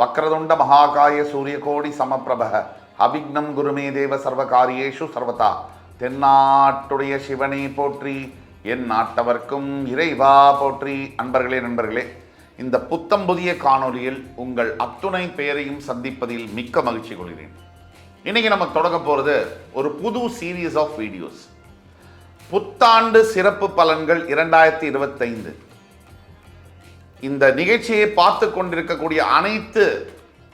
வக்ரதுண்ட மகாகாய சூரியகோடி சமப்பிரப அவிக்னம் குருமே தேவ சர்வகாரியேஷு சர்வதா. தென்னாட்டுடைய சிவனை போற்றி என் நாட்டவர்க்கும் இறைவா போற்றி. அன்பர்களே நண்பர்களே இந்த புத்தம் புதிய காணொளியில் உங்கள் அத்துணை பெயரையும் சந்திப்பதில் மிக்க மகிழ்ச்சி கொள்கிறேன். இன்னைக்கு நம்ம தொடங்க போகிறது ஒரு புது சீரீஸ் ஆஃப் வீடியோஸ் புத்தாண்டு சிறப்பு பலன்கள் இரண்டாயிரத்தி இருபத்தைந்து. இந்த நிகழ்ச்சியை பார்த்து கொண்டிருக்கக்கூடிய அனைத்து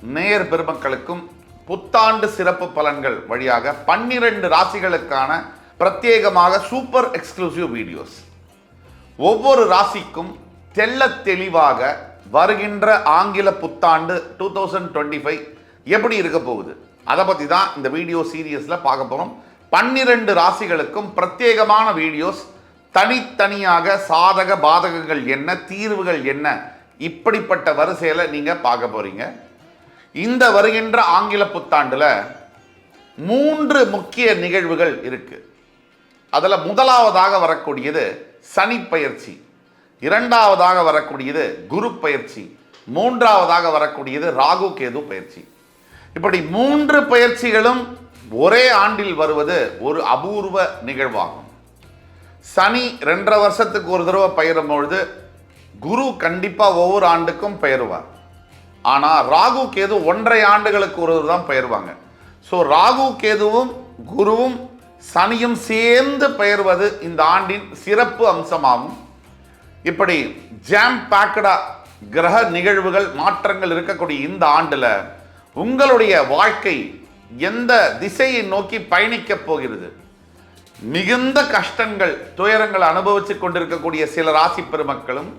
நேயர் பெருமக்களுக்கும் புத்தாண்டு சிறப்பு பலன்கள் வழியாக பன்னிரண்டு ராசிகளுக்கான பிரத்யேகமாக சூப்பர் எக்ஸ்க்ளூசிவ் வீடியோஸ் ஒவ்வொரு ராசிக்கும் தெள்ள தெளிவாக வருகின்ற ஆங்கில புத்தாண்டு டூ தௌசண்ட் டுவெண்ட்டி ஃபைவ் எப்படி இருக்க போகுது? அதை பற்றி தான் இந்த வீடியோ சீரியஸில் பார்க்க போகிறோம் பன்னிரெண்டு ராசிகளுக்கும் பிரத்யேகமான வீடியோஸ் தனித்தனியாக சாதக பாதகங்கள் என்ன தீர்வுகள் என்ன இப்படிப்பட்ட வரிசையில் நீங்கள் பார்க்க போகிறீங்க இந்த வருகின்ற ஆங்கில புத்தாண்டில் மூன்று முக்கிய நிகழ்வுகள் இருக்குது அதில் முதலாவதாக வரக்கூடியது சனி பயிற்சி இரண்டாவதாக வரக்கூடியது குரு பயிற்சி மூன்றாவதாக வரக்கூடியது ராகு கேது பயிற்சி. இப்படி மூன்று பயிற்சிகளும் ஒரே ஆண்டில் வருவது ஒரு அபூர்வ நிகழ்வாகும். சனி ரெண்டரை வருஷத்துக்கு ஒரு தடவை பயிரும் பொழுது குரு கண்டிப்பாக ஒவ்வொரு ஆண்டுக்கும் பெயருவார் ஆனால் ராகு கேது ஒன்றரை ஆண்டுகளுக்கு ஒரு தான் பெயர்வாங்க ஸோ ராகு கேதுவும் குருவும் சனியும் சேர்ந்து பெயர்வது இந்த ஆண்டின் சிறப்பு அம்சமாகும். இப்படி ஜாம் பேக்கடா கிரக நிகழ்வுகள் மாற்றங்கள் இருக்கக்கூடிய இந்த ஆண்டில் உங்களுடைய வாழ்க்கை எந்த திசையை நோக்கி பயணிக்கப் போகிறது? மிகுந்த கஷ்டங்கள் துயரங்கள் அனுபவிச்சு கொண்டிருக்கக்கூடிய சில ராசி பெருமக்களும்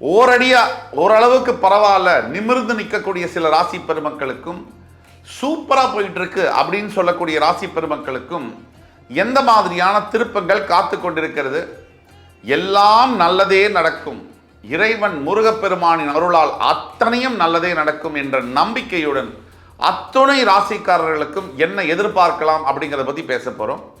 ஓரடியா ஓரளவுக்கு பரவாயில்ல நிமிர்ந்து நிற்கக்கூடிய சில ராசி பெருமக்களுக்கும் சூப்பரா போயிட்டு இருக்கு அப்படின்னு சொல்லக்கூடிய ராசி பெருமக்களுக்கும் எந்த மாதிரியான திருப்பங்கள் காத்து கொண்டிருக்கிறது? எல்லாம் நல்லதே நடக்கும். இறைவன் முருகப்பெருமானின் அருளால் அத்தனையும் நல்லதே நடக்கும் என்ற நம்பிக்கையுடன் அத்துணை ராசிக்காரர்களுக்கும் என்ன எதிர்பார்க்கலாம் அப்படிங்கிறத பற்றி பேச போகிறோம்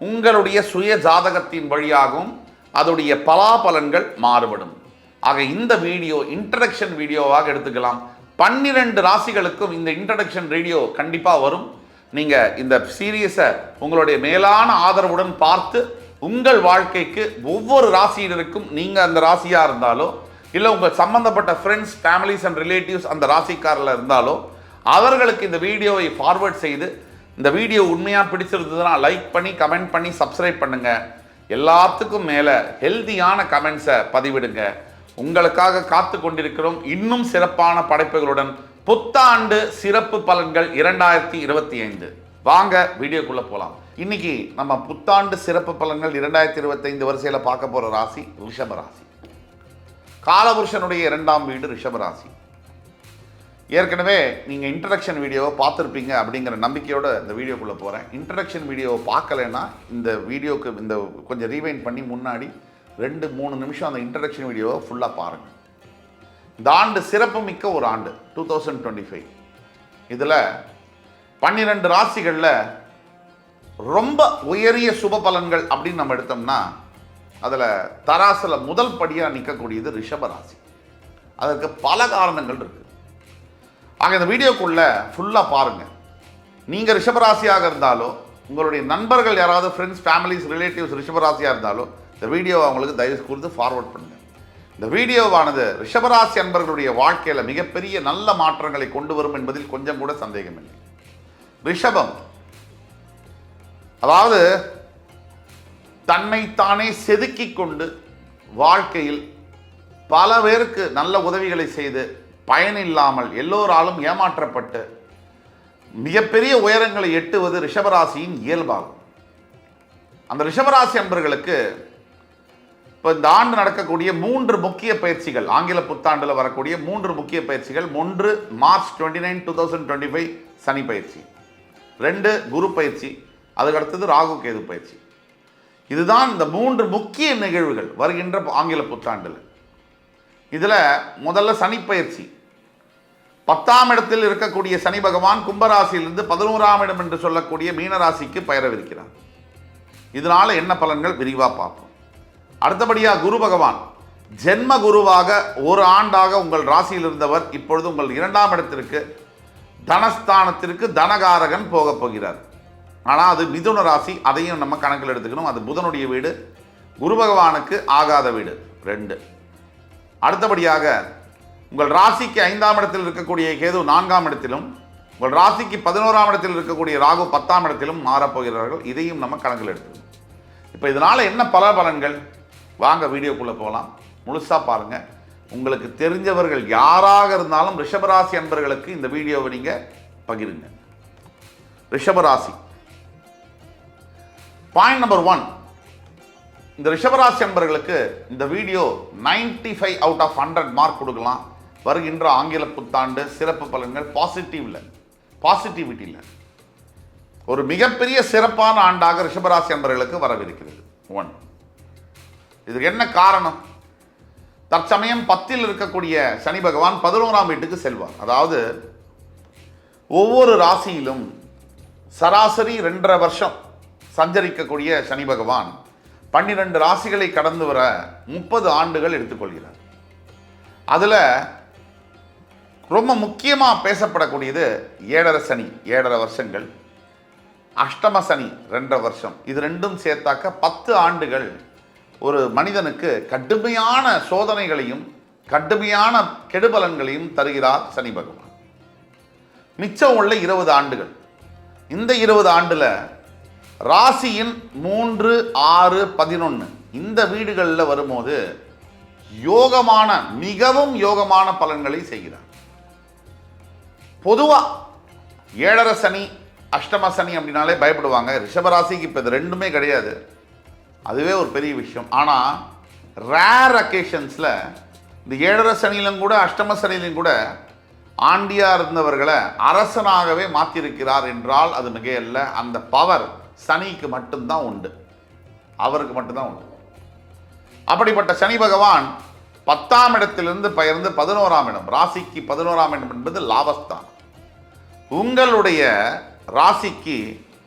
உங்களுடைய சுய ஜாதகத்தின் வழியாகவும் அதோடைய பலாபலன்கள் மாறுபடும். ஆக இந்த வீடியோ இன்ட்ரடக்ஷன் வீடியோவாக எடுத்துக்கலாம். பன்னிரண்டு ராசிகளுக்கும் இந்த இன்ட்ரடக்ஷன் ரேடியோ கண்டிப்பாக வரும். நீங்கள் இந்த சீரியஸை உங்களுடைய மேலான ஆதரவுடன் பார்த்து உங்கள் வாழ்க்கைக்கு ஒவ்வொரு ராசியினருக்கும் நீங்கள் அந்த ராசியாக இருந்தாலோ இல்லை உங்கள் சம்பந்தப்பட்ட ஃப்ரெண்ட்ஸ் ஃபேமிலிஸ் அண்ட் ரிலேட்டிவ்ஸ் அந்த ராசிக்காரில் இருந்தாலோ அவர்களுக்கு இந்த வீடியோவை ஃபார்வர்ட் செய்து இந்த வீடியோ உண்மையாக பிடிச்சிருந்ததுன்னா லைக் பண்ணி கமெண்ட் பண்ணி சப்ஸ்கிரைப் பண்ணுங்க. எல்லாத்துக்கும் மேலே ஹெல்தியான கமெண்ட்ஸை பதிவிடுங்க. உங்களுக்காக காத்து கொண்டிருக்கிறோம் இன்னும் சிறப்பான படைப்புகளுடன். புத்தாண்டு சிறப்பு பலன்கள் இரண்டாயிரத்தி இருபத்தி ஐந்து. வாங்க வீடியோக்குள்ளே போகலாம் இன்னைக்கு நம்ம புத்தாண்டு சிறப்பு பலன்கள் இரண்டாயிரத்தி இருபத்தைந்து வரிசையில் பார்க்க போகிற ராசி ரிஷப ராசி. காலபுருஷனுடைய இரண்டாம் வீடு ரிஷப ராசி. ஏற்கனவே நீங்கள் இன்ட்ரடக்ஷன் வீடியோவை பார்த்துருப்பீங்க அப்படிங்கிற நம்பிக்கையோடு இந்த வீடியோக்குள்ளே போகிறேன் இன்ட்ரடக்ஷன் வீடியோவை பார்க்கலைன்னா இந்த வீடியோக்கு இந்த கொஞ்சம் ரீவைண்ட் பண்ணி முன்னாடி ரெண்டு மூணு நிமிஷம் அந்த இன்ட்ரடக்ஷன் வீடியோவை ஃபுல்லாக பாருங்கள் இந்த ஆண்டு சிறப்பு மிக்க ஒரு ஆண்டு டூ தௌசண்ட் டுவெண்ட்டி ஃபைவ் இதில் பன்னிரெண்டு ராசிகளில் ரொம்ப உயரிய சுப பலன்கள் அப்படின்னு நம்ம எடுத்தோம்னா அதில் தராசில் முதல் படியாக நிற்கக்கூடியது ரிஷப ராசி. அதற்கு பல காரணங்கள் இருக்குது ஆக இந்த வீடியோக்குள்ளே ஃபுல்லாக பாருங்கள் நீங்கள் ரிஷபராசியாக இருந்தாலோ உங்களுடைய நண்பர்கள் யாராவது ஃப்ரெண்ட்ஸ் ஃபேமிலிஸ் ரிலேட்டிவ்ஸ் ரிஷபராசியாக இருந்தாலோ இந்த வீடியோவை அவங்களுக்கு தயவு கொடுத்து ஃபார்வர்ட் பண்ணுங்கள் இந்த வீடியோவானது ரிஷபராசி அன்பர்களுடைய வாழ்க்கையில் மிகப்பெரிய நல்ல மாற்றங்களை கொண்டு வரும் என்பதில் கொஞ்சம் கூட சந்தேகமில்லை. ரிஷபம் அதாவது தன்னைத்தானே செதுக்கி கொண்டு வாழ்க்கையில் பல பேருக்கு நல்ல உதவிகளை செய்து பயனில்லாமல் எல்லோராலும் ஏமாற்றப்பட்டு மிகப்பெரிய உயரங்களை எட்டுவது ரிஷபராசியின் இயல்பாகும். அந்த ரிஷபராசி அன்பர்களுக்கு இப்போ இந்த ஆண்டு நடக்கக்கூடிய மூன்று முக்கிய பயிற்சிகள் ஆங்கில புத்தாண்டில் வரக்கூடிய மூன்று முக்கிய பயிற்சிகள் ஒன்று March twenty nine two thousand twenty five சனி பயிற்சி. ரெண்டு குரு பயிற்சி அதுக்கு அடுத்தது ராகு கேது பயிற்சி. இதுதான் இந்த மூன்று முக்கிய நிகழ்வுகள் வருகின்ற ஆங்கில புத்தாண்டில். இதில் முதல்ல சனி பயிற்சி. பத்தாம் இடத்தில் இருக்கக்கூடிய சனி பகவான் கும்பராசியிலிருந்து பதினோராம் இடம் என்று சொல்லக்கூடிய மீனராசிக்கு பெயரவிருக்கிறார் இதனால் என்ன பலன்கள் விரிவாக பார்ப்போம். அடுத்தபடியாக குரு பகவான். ஜென்ம குருவாக ஒரு ஆண்டாக உங்கள் ராசியில் இருந்தவர் இப்பொழுது உங்கள் இரண்டாம் இடத்திற்கு தனஸ்தானத்திற்கு தனகாரகன் போகப் போகிறார். ஆனால் அது மிதுன ராசி அதையும் நம்ம கணக்கில் எடுத்துக்கணும். அது புதனுடைய வீடு குரு பகவானுக்கு ஆகாத வீடு. ரெண்டு. அடுத்தபடியாக உங்கள் ராசிக்கு ஐந்தாம் இடத்தில் இருக்கக்கூடிய கேது நான்காம் இடத்திலும் உங்கள் ராசிக்கு பதினோராம் இடத்தில் இருக்கக்கூடிய ராகு பத்தாம் இடத்திலும் மாறப்போகிறார்கள். இதையும் நம்ம கணக்கில் எடுத்துக்கணும். இப்போ இதனால் என்ன பல பலன்கள் வாங்க வீடியோக்குள்ளே போகலாம் முழுசாக பாருங்கள் உங்களுக்கு தெரிஞ்சவர்கள் யாராக இருந்தாலும் ரிஷபராசி அன்பர்களுக்கு இந்த வீடியோவை நீங்கள் பகிருங்க. ரிஷபராசி. பாயிண்ட் நம்பர் ஒன் இந்த ரிஷபராசி அன்பர்களுக்கு இந்த video 95 five out of hundred mark கொடுக்கலாம். வருகின்ற ஆங்கில புத்தாண்டு சிறப்பு பலன்கள் பாசிட்டிவ்ல பாசிட்டிவிட்டியில் ஒரு மிகப்பெரிய சிறப்பான ஆண்டாக ரிஷபராசி அன்பர்களுக்கு வரவிருக்கிறது. ஒன் இதுக்கு என்ன காரணம்? தற்சமயம் பத்தில் இருக்கக்கூடிய சனி பகவான் பதினோராம் வீட்டுக்கு செல்வார். அதாவது ஒவ்வொரு ராசியிலும் சராசரி ரெண்டரை வருஷம் சஞ்சரிக்கக்கூடிய சனி பகவான் பன்னிரெண்டு ராசிகளை கடந்து வர முப்பது ஆண்டுகள் எடுத்துக்கொள்கிறார். அதில் ரொம்ப முக்கியமாக பேசப்படக்கூடியது ஏழரை சனி ஏழரை வருஷங்கள். அஷ்டம சனி ரெண்டரை வருஷம். இது ரெண்டும் சேர்த்தாக்க பத்து ஆண்டுகள் ஒரு மனிதனுக்கு கடுமையான சோதனைகளையும் கடுமையான கெடுபலன்களையும் தருகிறார் சனி பகவான். மிச்சம் உள்ள இருபது ஆண்டுகள். இந்த இருபது ஆண்டில் ராசியின் மூன்று ஆறு பதினொன்று இந்த வீடுகளில் வரும்போது யோகமான மிகவும் யோகமான பலன்களை செய்கிறார். பொதுவாக ஏழரை சனி அஷ்டம சனி அப்படின்னாலே பயப்படுவாங்க. ரிஷபராசிக்கு இப்போ இது ரெண்டுமே கிடையாது. அதுவே ஒரு பெரிய விஷயம். ஆனால் ரேர் அக்கேஷன்ஸில் இந்த ஏழரை சனியிலும் கூட அஷ்டம சனியிலும் கூட ஆண்டியாக இருந்தவர்களை அரசனாகவே மாற்றியிருக்கிறார் என்றால் அது மிகையல்ல. அந்த பவர் சனிக்கு மட்டும்தான் உண்டு. அவருக்கு மட்டும்தான் உண்டு. அப்படிப்பட்ட சனி பகவான் பத்தாம் இடத்திலிருந்து பயிர்ந்து பதினோராம் இடம். ராசிக்கு பதினோராம் இடம் என்பது லாபஸ்தான் உங்களுடைய ராசிக்கு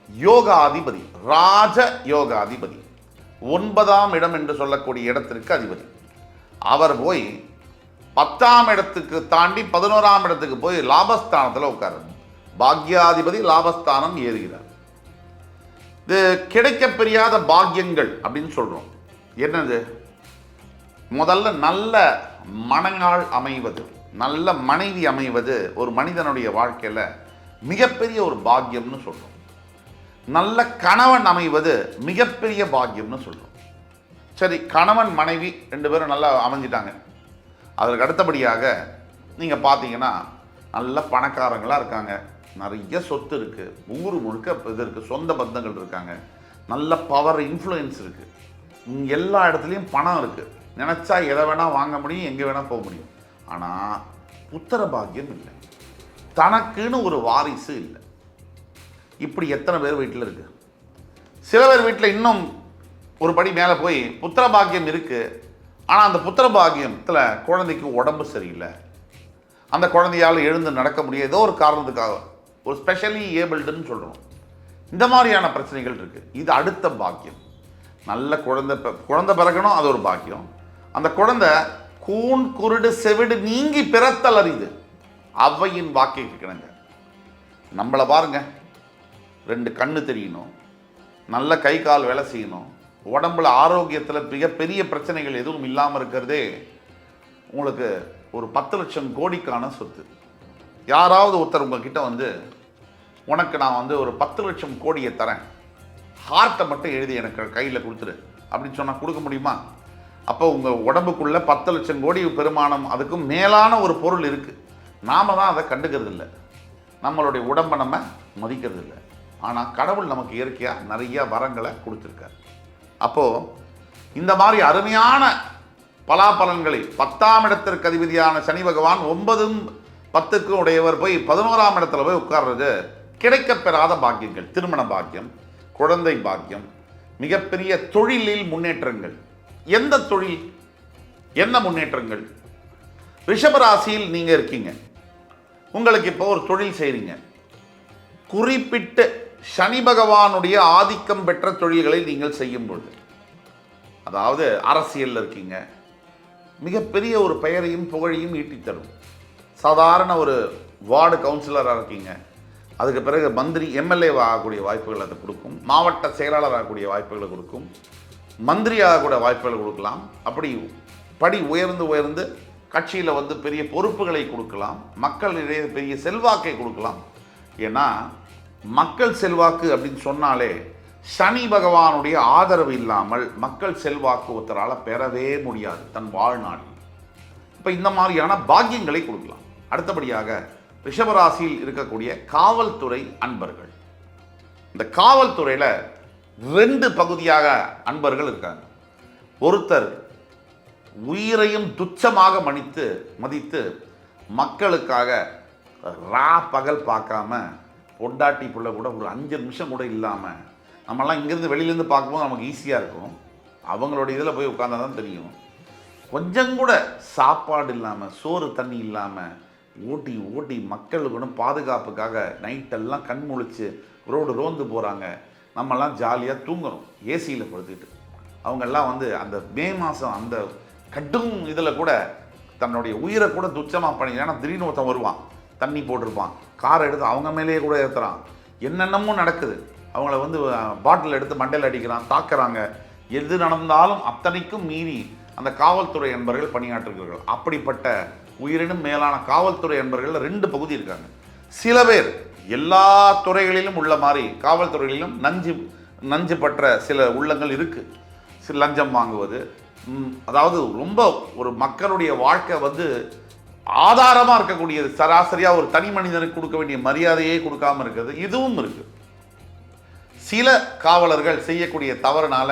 யோகாதிபதி ராஜ யோகாதிபதி ஒன்பதாம் இடம் என்று சொல்லக்கூடிய இடத்திற்கு அதிபதி. அவர் போய் பத்தாம் இடத்துக்கு தாண்டி பதினோராம் இடத்துக்கு போய் லாபஸ்தானத்தில் உட்காரு பாக்யாதிபதி லாபஸ்தானம் ஏறுகிறார். இது கிடைக்கப்பெரியாத பாக்கியங்கள் அப்படின்னு சொல்கிறோம் என்னது? முதல்ல நல்ல மனநாள் அமைவது நல்ல மனைவி அமைவது ஒரு மனிதனுடைய வாழ்க்கையில் மிகப்பெரிய ஒரு பாக்கியம்னு சொல்றோம். நல்ல கணவன் அமைவது மிகப்பெரிய பாக்கியம்னு சொல்றோம். சரி கணவன் மனைவி ரெண்டு பேரும் நல்லா அமைஞ்சிட்டாங்க. அதற்கு அடுத்தபடியாக நீங்கள் பார்த்தீங்கன்னா நல்ல பணக்காரங்களாக இருக்காங்க. நிறைய சொத்து இருக்குது ஊர் முழுக்க இது இருக்குது சொந்த பந்தங்கள் இருக்காங்க. நல்ல பவர் இன்ஃப்ளூயன்ஸ் இருக்குது எல்லா இடத்துலையும் பணம் இருக்குது நினச்சா எதை வேணால் வாங்க முடியும் எங்கே வேணால் போக முடியும். ஆனால் புத்திர பாக்கியம் இல்லை. தனக்குன்னு ஒரு வாரிசு இல்லை. இப்படி எத்தனை பேர் வீட்டில் இருக்கு? சில பேர் வீட்டில் இன்னும் ஒரு படி மேலே போய் புத்திர பாக்கியம் இருக்குது ஆனால் அந்த புத்திர பாக்கியத்தில் குழந்தைக்கு உடம்பு சரியில்லை. அந்த குழந்தையால் எழுந்து நடக்க முடியாது. ஏதோ ஒரு காரணத்துக்காக ஒரு ஸ்பெஷலி ஏபிள்டுன்னு சொல்கிறோம் இந்த மாதிரியான பிரச்சனைகள் இருக்குது இது அடுத்த பாக்கியம். நல்ல குழந்தை குழந்தை பிறக்கணும் அது ஒரு பாக்கியம். அந்த குழந்தை கூன் குருடு செவிடு நீங்கி பிறத்தல் அறிது அவ்வையின் வாக்கை கிணங்க. நம்மளை பாருங்க. ரெண்டு கண்ணு தெரியணும். நல்ல கை கால் வேலை செய்யணும். உடம்புல ஆரோக்கியத்தில் மிகப்பெரிய பிரச்சனைகள் எதுவும் இல்லாமல் இருக்கிறதே உங்களுக்கு ஒரு பத்து லட்சம் கோடிக்கான சொத்து. யாராவது ஒருத்தர் உங்ககிட்ட வந்து உனக்கு நான் வந்து ஒரு பத்து லட்சம் கோடியை தரேன். ஹார்ட்டை மட்டும் எழுதி எனக்கு கையில் கொடுத்துரு. அப்படின்னு சொன்னால் கொடுக்க முடியுமா? அப்போ உங்கள் உடம்புக்குள்ளே பத்து லட்சம் கோடி பெருமானம் அதுக்கும் மேலான ஒரு பொருள் இருக்குது நாம தான் அதை கண்டுக்கிறது இல்லை நம்மளுடைய உடம்பை நம்ம மதிக்கிறது இல்லை ஆனால் கடவுள் நமக்கு இயற்கையாக நிறைய வரங்களை கொடுத்துருக்கார். அப்போது இந்த மாதிரி அருமையான பலாபலன்களை பத்தாம் இடத்திற்கு அதிபதியான சனி பகவான் ஒன்பதும் பத்துக்கும் உடையவர் போய் பதினோராம் இடத்துல போய் உட்கார்றது கிடைக்கப்பெறாத பாக்கியங்கள். திருமண பாக்கியம் குழந்தை பாக்கியம் மிகப்பெரிய தொழிலில் முன்னேற்றங்கள். எந்த தொழில்? என்ன முன்னேற்றங்கள்? ரிஷபராசியில் நீங்கள் இருக்கீங்க. உங்களுக்கு இப்போ ஒரு தொழில் செய்கிறீங்க குறிப்பிட்ட சனி பகவானுடைய ஆதிக்கம் பெற்ற தொழில்களை நீங்கள் செய்யும் பொழுது அதாவது அரசியலில் இருக்கீங்க மிகப்பெரிய ஒரு பெயரையும் புகழையும் ஈட்டித்தரும். சாதாரண ஒரு வார்டு கவுன்சிலராக இருக்கீங்க அதுக்கு பிறகு மந்திரி எம்எல்ஏ ஆகக்கூடிய வாய்ப்புகள் அது கொடுக்கும் மாவட்ட செயலாளர் ஆகக்கூடிய வாய்ப்புகளை கொடுக்கும் மந்திரி ஆகக்கூடிய வாய்ப்புகளை கொடுக்கலாம். அப்படி படி உயர்ந்து உயர்ந்து கட்சியில் வந்து பெரிய பொறுப்புகளை கொடுக்கலாம் மக்களிடையே பெரிய செல்வாக்கை கொடுக்கலாம். ஏன்னா மக்கள் செல்வாக்கு அப்படின்னு சொன்னாலே சனி பகவானுடைய ஆதரவு இல்லாமல் மக்கள் செல்வாக்கு ஒருத்தரால் பெறவே முடியாது தன் வாழ்நாளில். இப்போ இந்த மாதிரியான பாக்கியங்களை கொடுக்கலாம். அடுத்தபடியாக ரிஷபராசியில் இருக்கக்கூடிய காவல்துறை அன்பர்கள். இந்த காவல்துறையில் ரெண்டு பகுதியாக அன்பர்கள் இருக்காங்க. ஒருத்தர் உயிரையும் துச்சமாக மணித்து மதித்து மக்களுக்காக ரா பகல் பார்க்காம பொண்டாட்டி பிள்ளை கூட ஒரு அஞ்சு நிமிஷம் கூட இல்லாமல் நம்மலாம் இங்கேருந்து வெளியிலேருந்து பார்க்கும்போது நமக்கு ஈஸியாக இருக்கும். அவங்களோட இதில் போய் உட்காந்தா தான் தெரியும். கொஞ்சம் கூட சாப்பாடு இல்லாமல் சோறு தண்ணி இல்லாமல் ஓட்டி ஓட்டி மக்களுக்கு பாதுகாப்புக்காக நைட்டெல்லாம் கண் முழிச்சு ரோடு ரோந்து போகிறாங்க நம்மலாம் ஜாலியாக தூங்குறோம். ஏசியில் படுத்துக்கிட்டு. அவங்கெல்லாம் வந்து அந்த மே மாதம் அந்த கடும் இதில் கூட தன்னுடைய உயிரை கூட துச்சமாக பண்ணி ஏன்னா திடீர்னு ஒருத்தன் வருவான் தண்ணி போட்டிருப்பான் காரை எடுத்து அவங்க மேலேயே கூட ஏற்றுறான் என்னென்னமோ நடக்குது. அவங்கள வந்து பாட்டில் எடுத்து மண்டையில் அடிக்கிறான் தாக்குறாங்க. எது நடந்தாலும் அத்தனைக்கும் மீறி அந்த காவல்துறை என்பர்கள் பணியாற்றுகிறார்கள். அப்படிப்பட்ட உயிரினும் மேலான காவல்துறை என்பர்கள் ரெண்டு பகுதி இருக்காங்க. சில பேர் எல்லா துறைகளிலும் உள்ள மாதிரி காவல்துறைகளிலும் நஞ்சு நஞ்சு பற்ற சில உள்ளங்கள் இருக்குது சில லஞ்சம் வாங்குவது அதாவது ரொம்ப ஒரு மக்களுடைய வாழ்க்கை வந்து ஆதாரமாக இருக்கக்கூடியது. சராசரியாக ஒரு தனி மனிதனுக்கு கொடுக்க வேண்டிய மரியாதையே கொடுக்காம இருக்கிறது. இதுவும் இருக்குது சில காவலர்கள் செய்யக்கூடிய தவறுனால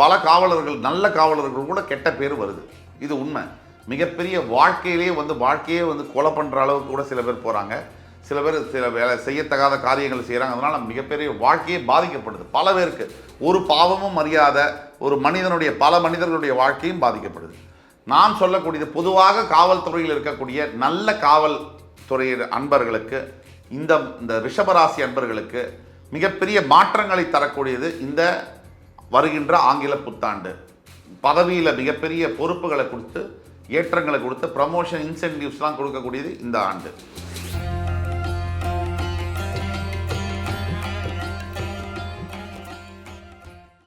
பல காவலர்கள் நல்ல காவலர்கள் கூட கெட்ட பேர் வருது. இது உண்மை. மிகப்பெரிய வாழ்க்கையிலேயே வந்து வாழ்க்கையே வந்து கொலை பண்ணுற அளவுக்கு கூட சில பேர் போகிறாங்க சில பேர் சில வேலை செய்யத்தகாத காரியங்கள் செய்கிறாங்க அதனால் மிகப்பெரிய வாழ்க்கையே பாதிக்கப்படுது. பல பேருக்கு ஒரு பாவமும் அறியாத ஒரு மனிதனுடைய பல மனிதர்களுடைய வாழ்க்கையும் பாதிக்கப்படுது. நான் சொல்லக்கூடியது பொதுவாக காவல்துறையில் இருக்கக்கூடிய நல்ல காவல்துறை அன்பர்களுக்கு இந்த இந்த ரிஷபராசி அன்பர்களுக்கு மிகப்பெரிய மாற்றங்களை தரக்கூடியது இந்த வருகின்ற ஆங்கில புத்தாண்டு. பதவியில் மிகப்பெரிய பொறுப்புகளை கொடுத்து ஏற்றங்களை கொடுத்து ப்ரமோஷன் இன்சென்டிவ்ஸ்லாம் கொடுக்கக்கூடியது இந்த ஆண்டு.